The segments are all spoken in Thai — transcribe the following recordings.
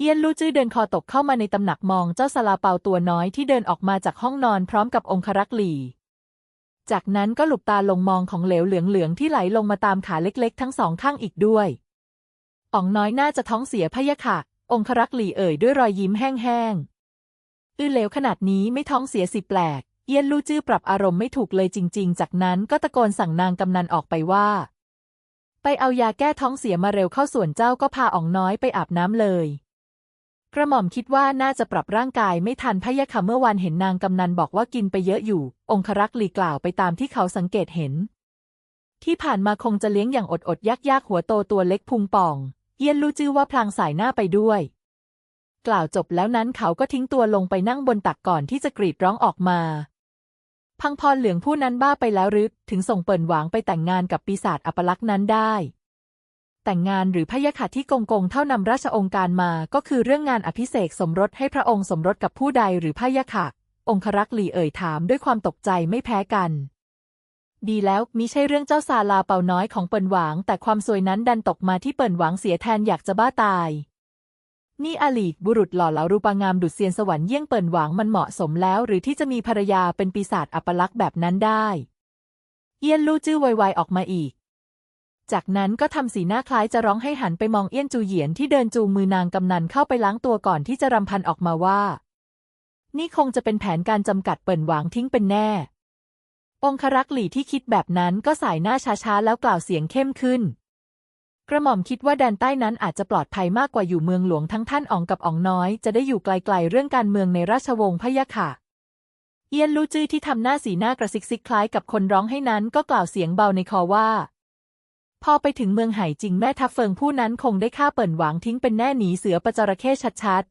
เอี้ยนลู่จื้อเดินคอตกเข้ามาในตำหนักมองเจ้าซาลาเปาตัวน้อยที่เดินออกมาจากห้องนอนพร้อมกับองครักษ์หลี่ จากนั้นก็หลุบตาลงมองของเหลวเหลืองๆที่ไหลลงมาตามขาเล็กๆ ทั้งสองข้างอีกด้วยอ๋องน้อยน่าจะท้องเสียพะยะค่ะ องครักษ์หลี่เอ่ยด้วยรอยยิ้มแห้งๆ อื้อเหลวขนาดนี้ไม่ท้องเสียสิแปลก เอี้ยนลู่จื้อปรับอารมณ์ไม่ถูกเลยจริง ๆ จากนั้นก็ตะโกนสั่งนางกำนันออกไปว่า ไปเอายาแก้ท้องเสียมาเร็วเข้าส่วนเจ้าก็พาอ๋องน้อยไปอาบน้ำเลย กระหม่อมคิดว่าน่าจะปรับร่างกายไม่ทันพะยะค่ะเมื่อวานเห็นนางกำนันบอกว่ากินไปเยอะอยู่ องครักษ์หลีกล่าวไปตามที่เขาสังเกตเห็น ที่ผ่านมาคงจะเลี้ยงอย่างอดอดยากยากหัวโตตัวเล็กพุงป่อง เยี่ยนรู้จื้อว่าพลางสายหน้าไปด้วย กล่าวจบแล้วนั้นเขาก็ทิ้งตัวลงไปนั่งบนตักก่อนที่จะกรีดร้องออกมา พังพรเหลืองผู้นั้นบ้าไปแล้วหรือถึงส่งเปิ่นหวางไปแต่งงานกับปีศาจอัปลักษณ์นั้นได้ แต่งงานหรือพยะค่ะที่กงกงเท่านำราชองค์การมา ก็คือเรื่องงานอภิเษกสมรสให้พระองค์สมรสกับผู้ใดหรือพยะค่ะองครักษ์หลีเอ่ยถามด้วยความตกใจไม่แพ้กัน ดีแล้วมิใช่เรื่องเจ้าซาลาเปาน้อยของเปิ่นหวาง แต่ความสวยนั้นดันตกมาที่เปิ่นหวางเสียแทนอยากจะบ้าตาย นี่อลีกบุรุษหล่อเหลารูปงามดุจเซียนสวรรค์เยี่ยงเปิ่นหวางมันเหมาะสมแล้ว หรือที่จะมีภรรยาเป็นปีศาจอัปลักษณ์แบบนั้นได้ เอี้ยนลู่จื้อไวๆออกมาอีก จากนั้นก็ทำสีหน้าคล้ายจะร้องให้หันไปมองเอี้ยนจูเหยียนที่เดินจูงมือนางกำนันเข้าไปล้างตัวก่อนที่จะรำพันออกมาว่า นี่คงจะเป็นแผนการจำกัดเปิ่นหวางทิ้งเป็นแน่ องครักษ์หลี่ที่คิดแบบนั้นก็สายหน้าช้าๆแล้วกล่าวเสียงเข้มขึ้น กระหม่อมคิดว่าแดนใต้นั้นอาจจะปลอดภัยมากกว่าอยู่เมืองหลวงทั้งท่านอ๋องกับอ๋องน้อย จะได้อยู่ไกลๆเรื่องการเมืองในราชวงศ์พะยะค่ะเอียนลู่จื้อที่ทำหน้าสีหน้ากระซิกซิกคล้ายกับคนร้องให้นั้นก็กล่าวเสียงเบาในคอว่า พอไปถึงเมืองไห่จริงแม่ทัพเฟิงผู้นั้นคงได้ฆ่าเปิ่นหวางทิ้งเป็นแน่หนีเสือประจระเข้ชัด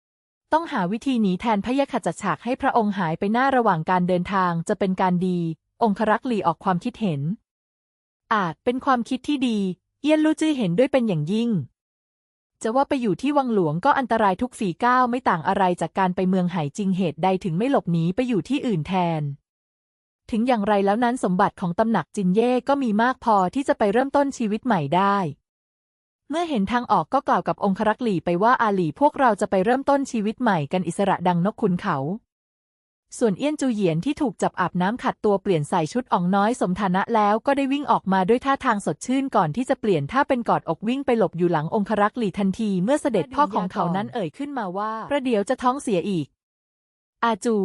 ๆ ต้องหาวิธีหนีแทนพยะค่ะจัดฉากให้พระองค์หายไปหน้าระหว่างการเดินทางจะเป็นการดี องครักษ์หลีออกความคิดเห็น อาจเป็นความคิดที่ดี เอี้ยนลู่จื้อเห็นด้วยเป็นอย่างยิ่ง จะว่าไปอยู่ที่วังหลวงก็อันตรายทุกฝีก้าวไม่ต่างอะไรจากการไปเมืองไหจริงเหตุใดถึงไม่หลบหนีไปอยู่ที่อื่นแทน ถึงอย่างไรแล้วนั้นสมบัติของตำหนักจินเย่ก็มีมากพอที่จะไปเริ่มต้นชีวิตใหม่ได้ เมื่อเห็นทางออกก็กล่าวกับองครักษ์หลี่ไปว่าอาหลี่พวกเราจะไปเริ่มต้นชีวิตใหม่กันอิสระดังนกขุนเขา ส่วนเอี้ยนจูเหยียนที่ถูกจับอาบน้ำขัดตัวเปลี่ยนใส่ชุดอ่องน้อยสมฐานะแล้วก็ได้วิ่งออกมาด้วยท่าทางสดชื่นก่อนที่จะเปลี่ยนท่าเป็นกอดอกวิ่งไปหลบอยู่หลังองครักษ์หลี่ทันทีเมื่อเสด็จพ่อของเขานั้นเอ่ยขึ้นมาว่าประเดี๋ยวจะท้องเสียอีก อาจู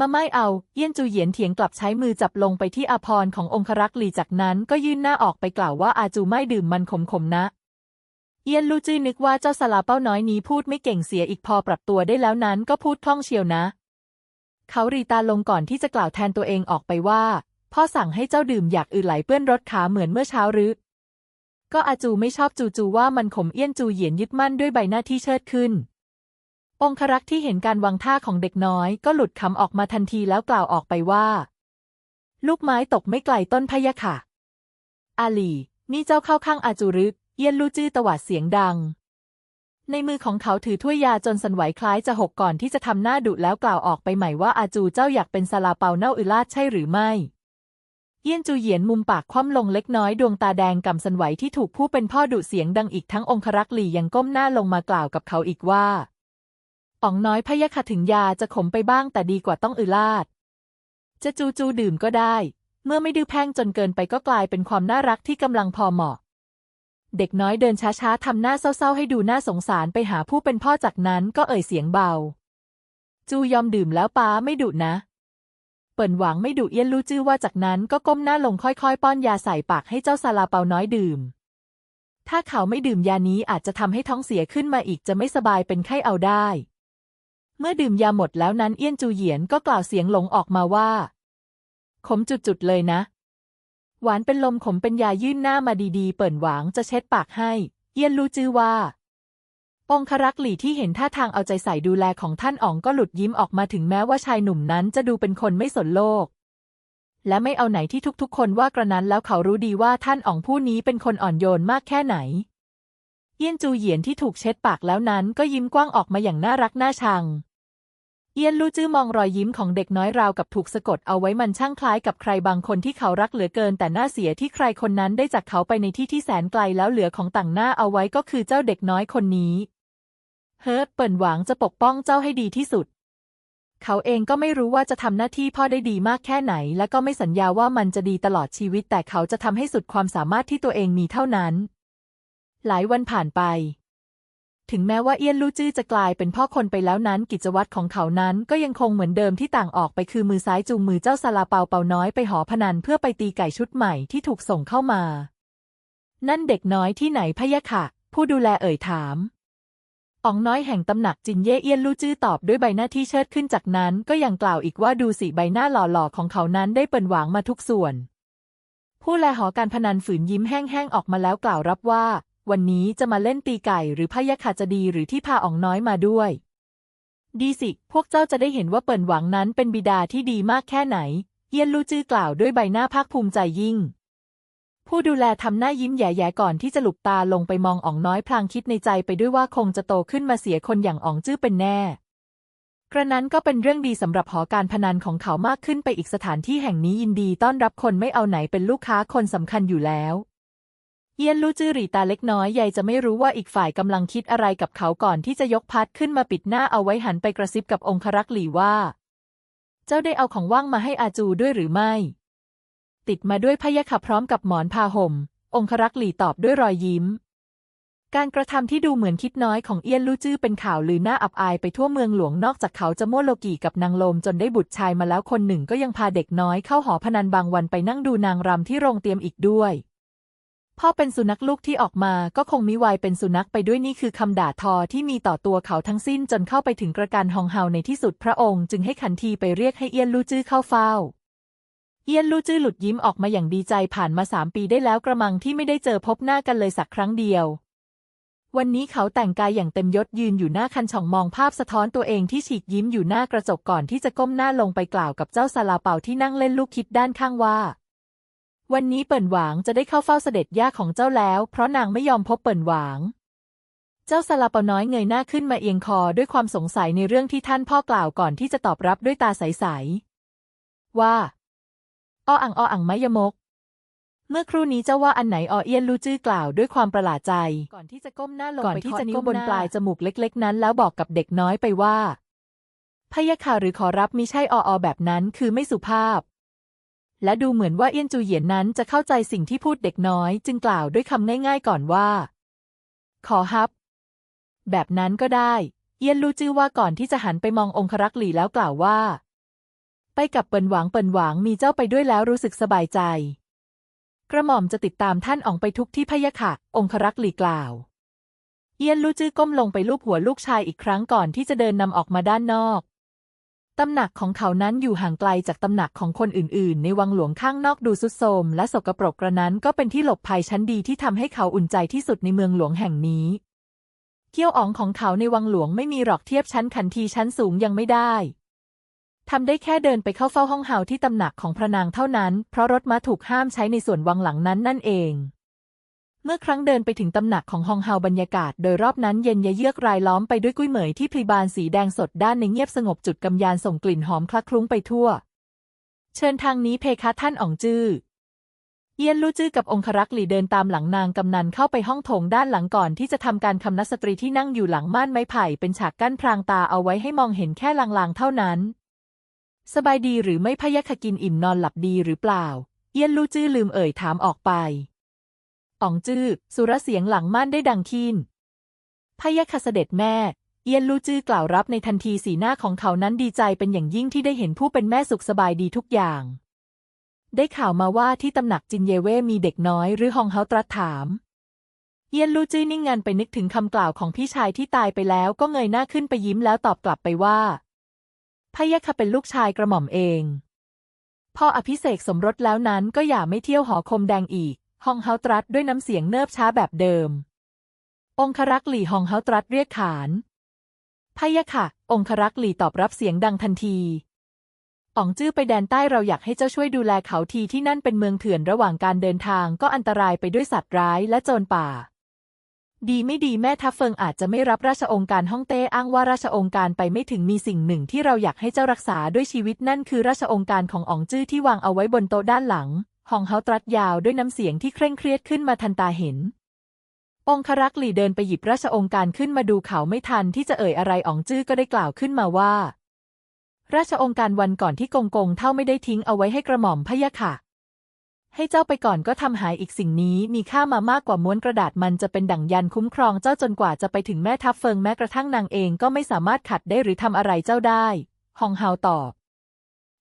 มาไม่เอาเอี้ยนจูเหยียนเถียงกลับใช้มือจับลงไปที่อาพรขององครักษ์หลี่จากนั้นก็ยื่นหน้าออกไปกล่าวว่าอาจูไม่ดื่มมันขมๆนะเอี้ยนลู่จื้นึกว่าเจ้าสลาเป้าน้อยนี้พูดไม่เก่งเสียอีกพอปรับตัวได้แล้วนั้นก็พูดคล่องเชียวนะ เขารีตาลงก่อนที่จะกล่าวแทนตัวเองออกไปว่า พ่อสั่งให้เจ้าดื่มอยากอือไหลเปื้อนรถขาเหมือนเมื่อเช้าหรือ ก็อาจูไม่ชอบจูจูว่ามันขมเอี้ยนจูเหยียนยึดมั่นด้วยใบหน้าที่เชิดขึ้น องครักษ์ที่เห็นการวางท่าของเด็กน้อยก็หลุดคำออกมาทันทีแล้วกล่าวออกไปว่า ลูกไม้ตกไม่ไกลต้นพยะค่ะ อาลี นี่เจ้าเข้าข้างอาจูรึกเอี้ยนลู่จื้อตวาดเสียงดัง ในมือของเขาถือถ้วยยาจนสันไหวคล้ายจะหกก่อนที่จะทำหน้าดุแล้วกล่าวออกไปใหม่ว่าอาจูเจ้าอยากเป็นซาลาเปาเน่าอือลาดใช่หรือไม่เอี้ยนจูเหยียนมุมปากคว่ำลงเล็กน้อยดวงตาแดงกำสันไหวที่ถูกผู้เป็นพ่อดุเสียงดังอีกทั้งองครักษ์หลี่ยังก้มหน้าลงมากล่าวกับเขาอีกว่า อ๋องน้อยพยะค่ะถึงยาจะขมไปบ้างแต่ดีกว่าต้องอือลาด จะจูจูดื่มก็ได้ เมื่อไม่ดื้อแพ่งจนเกินไปก็กลายเป็นความน่ารักที่กำลังพอเหมาะ เด็กน้อยเดินช้าๆทำหน้าเศร้าๆให้ดูน่าสงสารไปหาผู้เป็นพ่อจากนั้นก็เอ่ยเสียงเบา จูยอมดื่มแล้วป้าไม่ดุนะ เปิ่นหวังไม่ดุเอี้ยนรู้จื้อว่าจากนั้นก็ก้มหน้าลงค่อยๆ ป้อนยาใส่ปากให้เจ้าซาลาเปาน้อยดื่มถ้าเขาไม่ดื่มยานี้อาจจะทำให้ท้องเสียขึ้นมาอีกจะไม่สบายเป็นไข้เอาได้ เมื่อดื่มยาหมดแล้วนั้นเอี้ยนจูเหยียนก็กล่าวเสียงหลงออกมาว่า ขมจุดๆเลยนะ หวานเป็นลมขมเป็นยายื่นหน้ามาดีๆ เปิ่นหวางจะเช็ดปากให้ เอี้ยนรู้จื้อว่า องครักษ์หลี่ที่เห็นท่าทางเอาใจใส่ดูแลของท่านอ๋องก็หลุดยิ้มออกมาถึงแม้ว่าชายหนุ่มนั้นจะดูเป็นคนไม่สนโลก และไม่เอาไหนที่ทุกๆ คนว่ากระนั้นแล้วเขารู้ดีว่าท่านอ๋องผู้นี้เป็นคนอ่อนโยนมากแค่ไหนเอี้ยนจูเหยียนที่ถูกเช็ดปากแล้วนั้นก็ยิ้มกว้างออกมาอย่างน่ารักน่าชัง เอียนลู่จื้อมองรอยยิ้มของเด็กน้อยราวกับถูกสะกดเอาไว้มันช่างคล้ายกับใครบางคนที่เขารักเหลือเกิน แต่น่าเสียที่ใครคนนั้นได้จากเขาไปในที่ที่แสนไกลแล้วเหลือของต่างหน้าเอาไว้ก็คือเจ้าเด็กน้อยคนนี้ เฮิร์ตเปิ่นหวังจะปกป้องเจ้าให้ดีที่สุด เขาเองก็ไม่รู้ว่าจะทำหน้าที่พ่อได้ดีมากแค่ไหน และก็ไม่สัญญาว่ามันจะดีตลอดชีวิต แต่เขาจะทำให้สุดความสามารถที่ตัวเองมีเท่านั้น หลายวันผ่านไป ถึงแม้ว่าเอี้ยนลู่จื้อจะกลายเป็นพ่อคนไปแล้วนั้นกิจวัตรของเขานั้นก็ยังคงเหมือนเดิมที่ต่างออกไปคือมือซ้ายจูงมือเจ้าซาลาเปาเปาน้อยไปหอพนันเพื่อไปตีไก่ชุดใหม่ที่ถูกส่งเข้ามา นั่นเด็กน้อยที่ไหนพะยะค่ะ ผู้ดูแลเอ่ยถามอ๋องน้อยแห่งตำหนักจินเย่เอี้ยนลู่จื้อตอบด้วยใบหน้าที่เชิดขึ้นจากนั้น ก็ยังกล่าวอีกว่าดูสิใบหน้าหล่อๆของเขานั้นได้เปิ่นหวางมาทุกส่วน ผู้แลหอการพนันฝืนยิ้มแห้งๆออกมาแล้วกล่าวรับว่า วันนี้จะมาเล่นตีไก่หรือพยะค่ะจะดีหรือที่พาอองน้อยมาด้วย ดีสิ พวกเจ้าจะได้เห็นว่าเปิ่นหวังนั้นเป็นบิดาที่ดีมากแค่ไหนเอี้ยนลู่จื้อกล่าวด้วยใบหน้าภาคภูมิใจยิ่ง ผู้ดูแลทำหน้ายิ้มแย่ๆก่อนที่จะหลุบตาลงไปมองอองน้อยพลางคิดในใจไปด้วยว่าคงจะโตขึ้นมาเสียคนอย่างอองจื้อเป็นแน่ กระนั้นก็เป็นเรื่องดีสำหรับหอการพนันของเขามากขึ้นไปอีกสถานที่แห่งนี้ยินดีต้อนรับคนไม่เอาไหนเป็นลูกค้าคนสำคัญอยู่แล้ว เยียนลู่จื้อหรีตาเล็กน้อยใหญ่จะไม่รู้ว่าอีกฝ่ายกำลังคิดอะไรกับเขาก่อนที่จะยกพัดขึ้นมาปิดหน้าเอาไว้หันไปกระซิบกับองครักษ์หลี่ว่า เจ้าได้เอาของว่างมาให้อาจูด้วยหรือไม่ ติดมาด้วยพยะค่ะพร้อมกับหมอนผ้าห่ม องครักษ์หลี่ตอบด้วยรอยยิ้ม การกระทำที่ดูเหมือนคิดน้อยของเอียนลู่จื้อเป็นข่าวลือหน้าอับอายไปทั่วเมืองหลวงนอกจากเขาจะมั่วโลกีกับนางโลมจนได้บุตรชายมาแล้วคนหนึ่งก็ยังพาเด็กน้อยเข้าหอพนันบางวันไปนั่งดูนางรำที่โรงเตรียมอีกด้วย พ่อเป็นสุนัขลูกที่ออกมาก็คงมิวายเป็นสุนัขไปด้วยนี่คือคำด่าทอที่มีต่อตัวเขาทั้งสิ้นจนเข้าไปถึงกระการฮองเฮาในที่สุดพระองค์จึงให้ขันทีไปเรียกให้เอี้ยนลู่จื้อเข้าเฝ้า เอี้ยนลู่จื้อหลุดยิ้มออกมาอย่างดีใจผ่านมาสามปีได้แล้วกระมังที่ไม่ได้เจอพบหน้ากันเลยสักครั้งเดียว วันนี้เขาแต่งกายอย่างเต็มยศยืนอยู่หน้าคันช่องมองภาพสะท้อนตัวเองที่ฉีกยิ้มอยู่หน้ากระจกก่อนที่จะก้มหน้าลงไปกล่าวกับเจ้าซาลาเปาที่นั่งเล่นลูกคิดด้านข้างว่า วันนี้เปิ่นหวางจะได้เข้าเฝ้าเสด็จย่าของเจ้าแล้ว เพราะนางไม่ยอมพบเปิ่นหวาง เจ้าซาลาเปาน้อยเงยหน้าขึ้นมาเอียงคอด้วยความสงสัยในเรื่องที่ท่านพ่อกล่าวก่อนที่จะตอบรับด้วยตาใสๆว่าอ้ออังอ้ออังไมยมก เมื่อครู่นี้เจ้าว่าอันไหนออเอียนลู่จื้อกล่าวด้วยความประหลาดใจ ก่อนที่จะก้มหน้าลงก่อนที่จะนิ้วบนปลายจมูกเล็ก ๆ นั้น แล้วบอกกับเด็กน้อยไปว่าพะยะค่ะหรือขอรับมิใช่อออแบบนั้นคือไม่สุภาพ และดูเหมือนว่าเอี้ยนจูเหยียนนั้นจะเข้าใจสิ่งที่พูดเด็กน้อย จึงกล่าวด้วยคำง่ายๆก่อนว่า ขอฮับ แบบนั้นก็ได้ เอี้ยนลู่จื้อว่าก่อนที่จะหันไปมององครักษ์หลี่แล้วกล่าวว่า ไปกับเปินหวางเปินหวางมีเจ้าไปด้วยแล้วรู้สึกสบายใจ กระหม่อมจะติดตามท่านออกไปทุกที่พะยะค่ะ องครักษ์หลี่กล่าว เอี้ยนลู่จื้อก้มลงไปลูบหัวลูกชายอีกครั้งก่อนที่จะเดินนำออกมาด้านนอก ตำหนักของเขานั้นอยู่ห่างไกลจากตำหนักของคนอื่นๆ ในวังหลวงข้างนอกดูสุดโทมและสกปรกกระนั้นก็เป็นที่หลบภัยชั้นดีที่ทำให้เขาอุ่นใจที่สุดในเมืองหลวงแห่งนี้เกี้ยวอ๋องของเขาในวังหลวงไม่มีหรอกเทียบชั้นขันทีชั้นสูงยังไม่ได้ทำได้แค่เดินไปเข้าเฝ้าห้องเฮาที่ตำหนักของพระนางเท่านั้น เพราะรถม้าถูกห้ามใช้ในส่วนวังหลังนั้นนั่นเอง เมื่อครั้งเดินไปถึงตำหนักของฮองเฮาบรรยากาศโดยรอบนั้นเย็นยะเยือกรายล้อมไปด้วยกุ้ยเหมยที่พลีบานสีแดงสดด้านในเงียบสงบจุดกำยานส่งกลิ่นหอมคลักคลุ้งไปทั่ว เชิญทางนี้เพคะท่านอ๋องจื้อเยียนลู่จื้อกับองครักษ์หลี่เดินตามหลังนางกำนันเข้าไปห้องโถงด้านหลังก่อนที่จะทำการคำนับสตรีที่นั่งอยู่หลังม่านไม้ไผ่เป็นฉากกั้นพรางตาเอาไว้ให้มองเห็นแค่ลางๆเท่านั้น สบายดีหรือไม่พยะค่ะกินอิ่มนอนหลับดีหรือเปล่า เยียนลู่จื้อลืมเอ่ยถามออกไป อ๋องจื้อ สุรเสียงหลังม่านได้ดังคีนพยะค่ะเสด็จแม่ เอียนลู่จื้อกล่าวรับในทันทีสีหน้าของเขานั้นดีใจเป็นอย่างยิ่งที่ได้เห็นผู้เป็นแม่สุขสบายดีทุกอย่าง ได้ข่าวมาว่าที่ตำหนักจินเยเว่มีเด็กน้อยหรือฮองเฮาตรัสถาม เอียนลู่จื้อนิ่งงันไปนึกถึงคำกล่าวของพี่ชายที่ตายไปแล้วก็เงยหน้าขึ้นไปยิ้มแล้วตอบกลับไปว่าพยะค่เป็นลูกชายกระหม่อมเอง พออภิเษกสมรสแล้วนั้นก็อย่าไม่เที่ยวหอคมแดงอีก ฮองเฮาตรัสด้วยน้ำเสียงเนิบช้าแบบเดิม องครักษ์หลี่ฮองเฮาตรัสเรียกขานพะยะค่ะ องครักษ์หลี่ตอบรับเสียงดังทันทีอ๋องจื้อไปแดนใต้เราอยากให้เจ้าช่วยดูแลเขาทีที่นั่นเป็นเมืองเถื่อนระหว่างการเดินทางก็อันตรายไปด้วยสัตว์ร้ายและโจรป่า ดีไม่ดีแม่ทัพเฟิงอาจจะไม่รับราชองค์การฮ่องเต้อ้างว่าราชองค์การไปไม่ถึงมีสิ่งหนึ่งที่เราอยากให้เจ้ารักษาด้วยชีวิตนั่นคือราชองค์การของอ๋องจื้อที่วางเอาไว้บนโต๊ะด้านหลัง ฮองเฮาตรัสยาวด้วยน้ำเสียงที่เคร่งเครียดขึ้นมาทันตาเห็น องครักษ์หลี่เดินไปหยิบราชองค์การขึ้นมาดูเขาไม่ทันที่จะเอ่ยอะไรอ๋องจื้อก็ได้กล่าวขึ้นมาว่า ราชองค์การวันก่อนที่กงกงเท่าไม่ได้ทิ้งเอาไว้ให้กระหม่อมพะยะค่ะ ให้เจ้าไปก่อนก็ทำหายอีกสิ่งนี้มีค่ามามากกว่าม้วนกระดาษมันจะเป็นดั่งยันคุ้มครองเจ้าจนกว่าจะไปถึงแม่ทัพเฟิงแม้กระทั่งนางเองก็ไม่สามารถขัดได้หรือทำอะไรเจ้าได้ฮองเฮาตอบ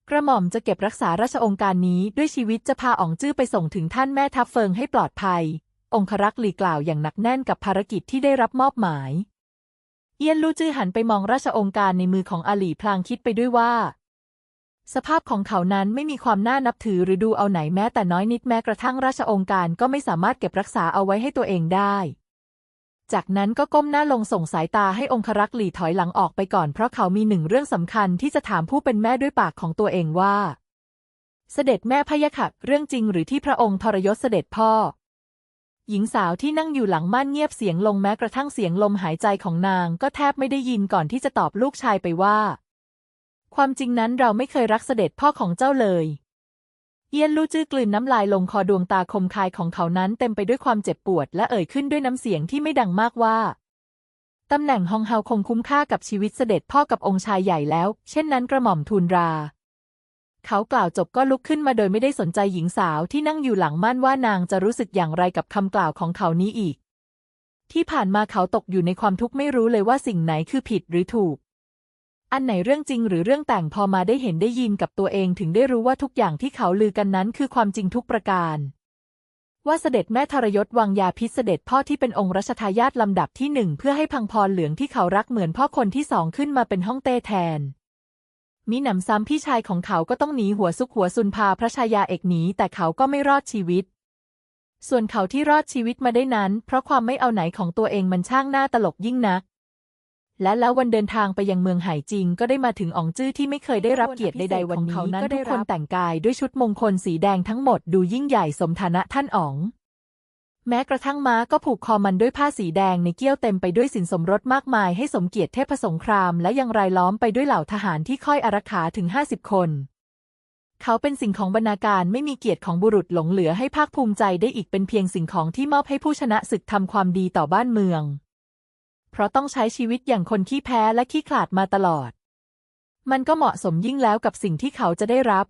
กระหม่อมจะเก็บรักษาราชองค์การนี้ด้วยชีวิตจะพาอ๋องจื้อไปส่งถึงท่านแม่ทัพเฟิงให้ปลอดภัย องครักษ์หลีกล่าวอย่างหนักแน่นกับภารกิจที่ได้รับมอบหมาย เอียนลู่จื้อหันไปมองราชองค์การในมือของอาหลีพลางคิดไปด้วยว่า สภาพของเขานั้นไม่มีความน่านับถือหรือดูเอาไหนแม้แต่น้อยนิดแม้กระทั่งราชองค์การก็ไม่สามารถเก็บรักษาเอาไว้ให้ตัวเองได้ จากนั้นก็ก้มหน้าลงส่งสายตาให้องครักษ์หลีถอยหลังออกไปก่อนเพราะเขามีหนึ่งเรื่องสำคัญที่จะถามผู้เป็นแม่ด้วยปากของตัวเองว่า เสด็จแม่พยะค่ะเรื่องจริงหรือที่พระองค์ทรยศเสด็จพ่อ หญิงสาวที่นั่งอยู่หลังม่านเงียบเสียงลงแม้กระทั่งเสียงลมหายใจของนางก็แทบไม่ได้ยินก่อนที่จะตอบลูกชายไปว่า ความจริงนั้นเราไม่เคยรักเสด็จพ่อของเจ้าเลย เอียนลู่จื้อกลืนน้ำลายลงคอดวงตาคมคายของเขานั้นเต็มไปด้วยความเจ็บปวด และเอ่ยขึ้นด้วยน้ำเสียงที่ไม่ดังมากว่า ตำแหน่งฮองเฮาคงคุ้มค่ากับชีวิตเสด็จพ่อกับองค์ชายใหญ่แล้ว เช่นนั้นกระหม่อมทูลรา เขากล่าวจบก็ลุกขึ้นมาโดยไม่ได้สนใจหญิงสาวที่นั่งอยู่หลังม่านว่านางจะรู้สึกอย่างไรกับคำกล่าวของเขานี้อีก ที่ผ่านมาเขาตกอยู่ในความทุกข์ไม่รู้เลยว่าสิ่งไหนคือผิดหรือถูก อันไหนเรื่องจริงหรือเรื่องแต่งพอมาได้เห็นได้ยินกับตัวเองถึงได้รู้ว่าทุกอย่างที่เขาลือกันนั้นคือความจริงทุกประการ ว่าเสด็จแม่ทรยศวางยาพิษเสด็จพ่อที่เป็นองค์รัชทายาทลำดับที่หนึ่งเพื่อให้พังพรเหลืองที่เขารักเหมือนพ่อคนที่สองขึ้นมาเป็นห้องเต้แทนมีหนำซ้ำพี่ชายของเขาก็ต้องหนีหัวซุกหัวซุนพาพระชายาเอกหนีแต่เขาก็ไม่รอดชีวิต ส่วนเขาที่รอดชีวิตมาได้นั้น เพราะความไม่เอาไหนของตัวเองมันช่างหน้าตลกยิ่งนัก และแล้ววันเดินทางไปยังเมืองไหจริง ก็ได้มาถึงอองจื้อที่ไม่เคยได้รับเกียรติใดๆวันนี้ก็ได้คนแต่งกายด้วยชุดมงคลสีแดงทั้งหมดดูยิ่งใหญ่สมฐานะท่านอ๋อง แม้กระทั่งม้าก็ผูกคอมันด้วยผ้าสีแดงในเกี้ยวเต็มไปด้วยสินสมรสมากมายให้สมเกียรติเทพสงคราม และยังรายล้อมไปด้วยเหล่าทหารที่ค่อยอารักขาถึงห้าสิบคนเขาเป็นสิ่งของบรรณาการไม่มีเกียรติของบุรุษหลงเหลือให้ภาคภูมิใจได้อีกเป็นเพียงสิ่งของที่มอบให้ผู้ชนะศึกทำความดีต่อบ้านเมือง เพราะต้องใช้ชีวิตอย่างคนขี้แพ้และขี้ขลาดมาตลอด มันก็เหมาะสมยิ่งแล้วกับสิ่งที่เขาจะได้รับ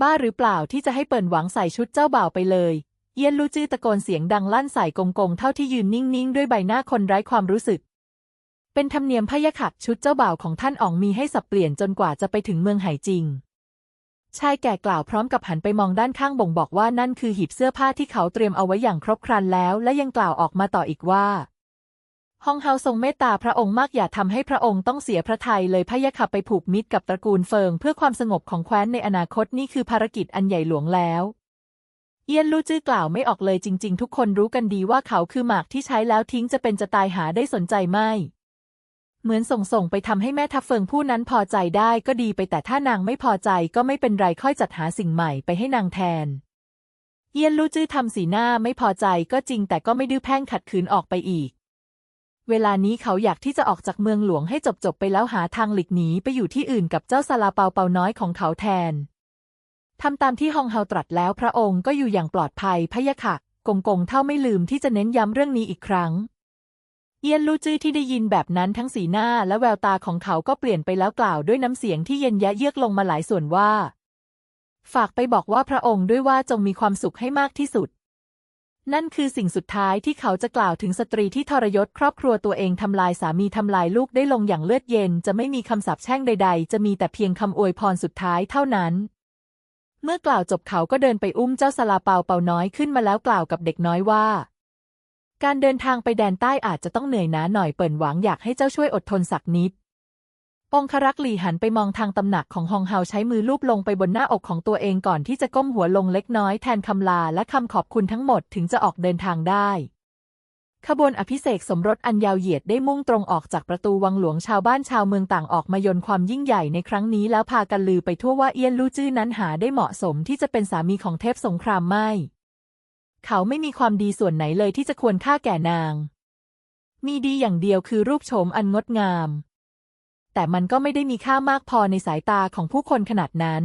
บ้าหรือเปล่าที่จะให้เปิ่นหวังใส่ชุดเจ้าบ่าวไปเลย เยียนลู่จื้อตะโกนเสียงดังลั่นใส่กงกงเท่าที่ยืนนิ่งๆ ด้วยใบหน้าคนไร้ความรู้สึก เป็นธรรมเนียมพะยะขัดชุดเจ้าบ่าวของท่านอ๋องมีให้สับเปลี่ยนจนกว่าจะไปถึงเมืองไหจริงชายแก่กล่าวพร้อมกับหันไปมองด้านข้างบ่งบอกว่านั่นคือหีบเสื้อผ้าที่เขาเตรียมเอาไว้อย่างครบครันแล้ว และยังกล่าวออกมาต่ออีกว่า ฮองเฮาทรงเมตตาพระองค์มากอย่าทำให้พระองค์ต้องเสียพระทัยเลยพะยะขับไปผูกมิตรกับตระกูลเฟิง เพื่อความสงบของแคว้นในอนาคตนี่คือภารกิจอันใหญ่หลวงแล้วเอียนลู่จื้อกล่าวไม่ออกเลยจริง ๆ ทุกคนรู้กันดีว่าเขาคือหมากที่ใช้แล้วทิ้งจะเป็นจะตายหาได้สนใจไม่ เหมือนส่งส่งไปทำให้แม่ทัพเฟิงผู้นั้นพอใจได้ก็ดีไปแต่ถ้านางไม่พอใจก็ไม่เป็นไรค่อยจัดหาสิ่งใหม่ไปให้นางแทน เอียนลู่จื้อทำสีหน้าไม่พอใจก็จริงแต่ก็ไม่ดื้อแพ่งขัดขืนออกไปอีก เวลานี้เขาอยากที่จะออกจากเมืองหลวงให้จบๆไปแล้วหาทางหลีกหนีไปอยู่ที่อื่นกับเจ้าซาลาเปาเปาน้อยของเขาแทน ทำตามที่ฮองเฮาตรัสแล้วพระองค์ก็อยู่อย่างปลอดภัยพะยะค่ะกงกงเท่าไม่ลืมที่จะเน้นย้ำเรื่องนี้อีกครั้ง เอียนลู่จื้อที่ได้ยินแบบนั้นทั้งสีหน้าและแววตาของเขาก็เปลี่ยนไปแล้วกล่าวด้วยน้ำเสียงที่เย็นยะเยือกลงมาหลายส่วนว่า ฝากไปบอกว่าพระองค์ด้วยว่าจงมีความสุขให้มากที่สุด นั่นคือสิ่งสุดท้ายที่เขาจะกล่าวถึงสตรีที่ทรยศครอบครัวตัวเองทำลายสามีทำลายลูกได้ลงอย่างเลือดเย็น จะไม่มีคำสาปแช่งใด ๆ จะมีแต่เพียงคำอวยพรสุดท้ายเท่านั้น เมื่อกล่าวจบเขาก็เดินไปอุ้มเจ้าสลาเปาเปาน้อยขึ้นมาแล้วกล่าวกับเด็กน้อยว่า การเดินทางไปแดนใต้อาจจะต้องเหนื่อยหนาหน่อยเปิ่นหวังอยากให้เจ้าช่วยอดทนสักนิด องครักษ์หลี่หันไปมองทางตำหนักของฮองเฮาใช้มือลูบลงไปบนหน้าอกของตัวเองก่อนที่จะก้มหัวลงเล็กน้อยแทนคำลาและคำขอบคุณทั้งหมดถึงจะออกเดินทางได้ ขบวนอภิเษกสมรสอันยาวเหยียดได้มุ่งตรงออกจากประตูวังหลวงชาวบ้านชาวเมืองต่างออกมายนความยิ่งใหญ่ในครั้งนี้แล้วพากันลือไปทั่วว่าเอี้ยนลู่จื้อนั้นหาได้เหมาะสมที่จะเป็นสามีของเทพสงครามไม่ เขาไม่มีความดีส่วนไหนเลยที่จะควรค่าแก่นาง มีดีอย่างเดียวคือรูปโฉมอันงดงาม แต่มันก็ไม่ได้มีค่ามากพอในสายตาของผู้คนขนาดนั้น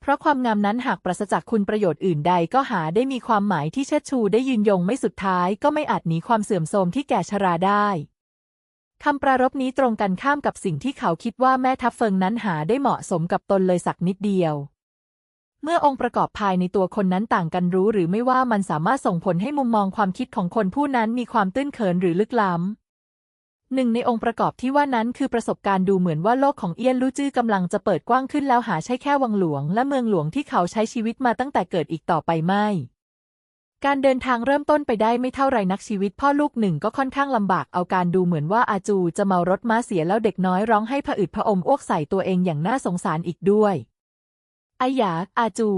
เพราะความงามนั้นหากปราศจากคุณประโยชน์อื่นใดก็หาได้มีความหมายที่เชิดชูได้ยืนยงไม่สุดท้ายก็ไม่อาจหนีความเสื่อมโทรมที่แก่ชราได้คำปรารภนี้ตรงกันข้ามกับสิ่งที่เขาคิดว่าแม่ทัพเฟิงนั้นหาได้เหมาะสมกับตนเลยสักนิดเดียว เมื่อองค์ประกอบภายในตัวคนนั้นต่างกันรู้หรือไม่ว่ามันสามารถส่งผลให้มุมมองความคิดของคนผู้นั้นมีความตื้นเขินหรือลึกล้ำ หนึ่งในองค์ประกอบที่ว่านั้นคือประสบการณ์ดูเหมือนว่าโลกของเอี้ยนลู่จื้อกำลังจะเปิดกว้างขึ้นแล้วหาใช่แค่วังหลวง และเมืองหลวงที่เขาใช้ชีวิตมาตั้งแต่เกิดอีกต่อไปไม่ การเดินทางเริ่มต้นไปได้ไม่เท่าไรนักชีวิตพ่อลูกหนึ่งก็ค่อนข้างลำบากเอาการดูเหมือนว่าอาจูจะเมารถม้าเสียแล้วเด็กน้อยร้องให้ผะอืดผะอมอ้วกใส่ตัวเองอย่างน่าสงสารอีกด้วยอายาอาจู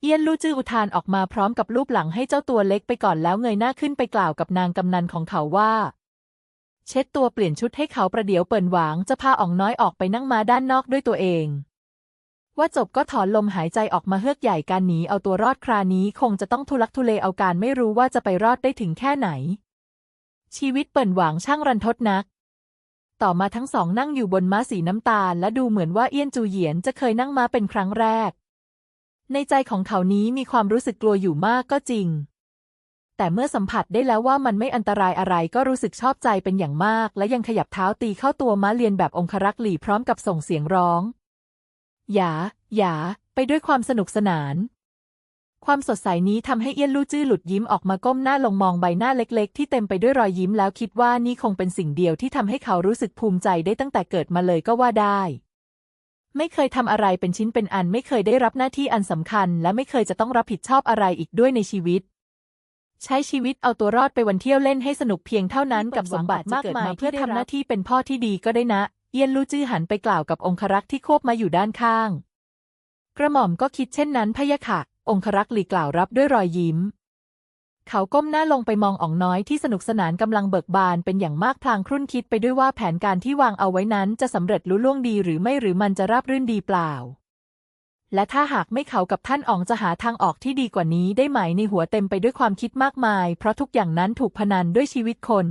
เอี้ยนลู่จื้ออุทานออกมาพร้อมกับรูปหลังให้เจ้าตัวเล็กไปก่อนแล้วเงยหน้าขึ้นไปกล่าวกับนางกำนันของเขาว่า เช็ดตัวเปลี่ยนชุดให้เขาประเดี๋ยวเปิ่นหวางจะพาอ่องน้อยออกไปนั่งม้าด้านนอกด้วยตัวเอง ว่าจบก็ถอนลมหายใจออกมาเฮือกใหญ่การหนีเอาตัวรอดครานี้คงจะต้องทุลักทุเลเอาการไม่รู้ว่าจะไปรอดได้ถึงแค่ไหน ชีวิตเปิ่นหวางช่างรันทดนัก ต่อมาทั้งสองนั่งอยู่บนม้าสีน้ำตาลและดูเหมือนว่าเอี้ยนจูเหยียนจะเคยนั่งม้าเป็นครั้งแรก ในใจของเขานี้มีความรู้สึกกลัวอยู่มากก็จริง แต่เมื่อสัมผัสได้แล้วว่ามันไม่อันตรายอะไรก็รู้สึกชอบใจเป็นอย่างมาก และยังขยับเท้าตีเข้าตัวม้าเลียนแบบองครักษ์หลีพร้อมกับส่งเสียงร้องหยาหยาไปด้วยความสนุกสนาน ความสดใสนี้ทำให้เอี้ยนลู่จื้อหลุดยิ้มออกมาก้มหน้าลงมองใบหน้าเล็ก ๆ ที่เต็มไปด้วยรอยยิ้มแล้วคิดว่านี่คงเป็นสิ่งเดียวที่ทำให้เขารู้สึกภูมิใจได้ตั้งแต่เกิดมาเลยก็ว่าได้ไม่เคยทำอะไรเป็นชิ้นเป็นอันไม่เคยได้รับหน้าที่อันสำคัญ และไม่เคยจะต้องรับผิดชอบอะไรอีกด้วยในชีวิต ใช้ชีวิตเอาตัวรอดไปวันเที่ยวเล่นให้สนุกเพียงเท่านั้นกับสมบัติมากมายเพื่อทำหน้าที่เป็นพ่อที่ดีก็ได้นะเอี้ยนลู่จื้อหันไปกล่าวกับองครักษ์ที่ควบมาอยู่ด้านข้าง กระหม่อมก็คิดเช่นนั้นพะยะค่ะ องครักษ์หลีกล่าวรับด้วยรอยยิ้ม เขาก้มหน้าลงไปมองอ่องน้อยที่สนุกสนานกำลังเบิกบานเป็นอย่างมากพลางครุ่นคิดไปด้วยว่าแผนการที่วางเอาไว้นั้นจะสำเร็จลุล่วงดีหรือไม่หรือมันจะราบรื่นดีเปล่า และถ้าหากไม่เขากับท่านอ๋องจะหาทางออกที่ดีกว่านี้ได้ไหมในหัวเต็มไปด้วยความคิดมากมาย เพราะทุกอย่างนั้นถูกพนันด้วยชีวิตคน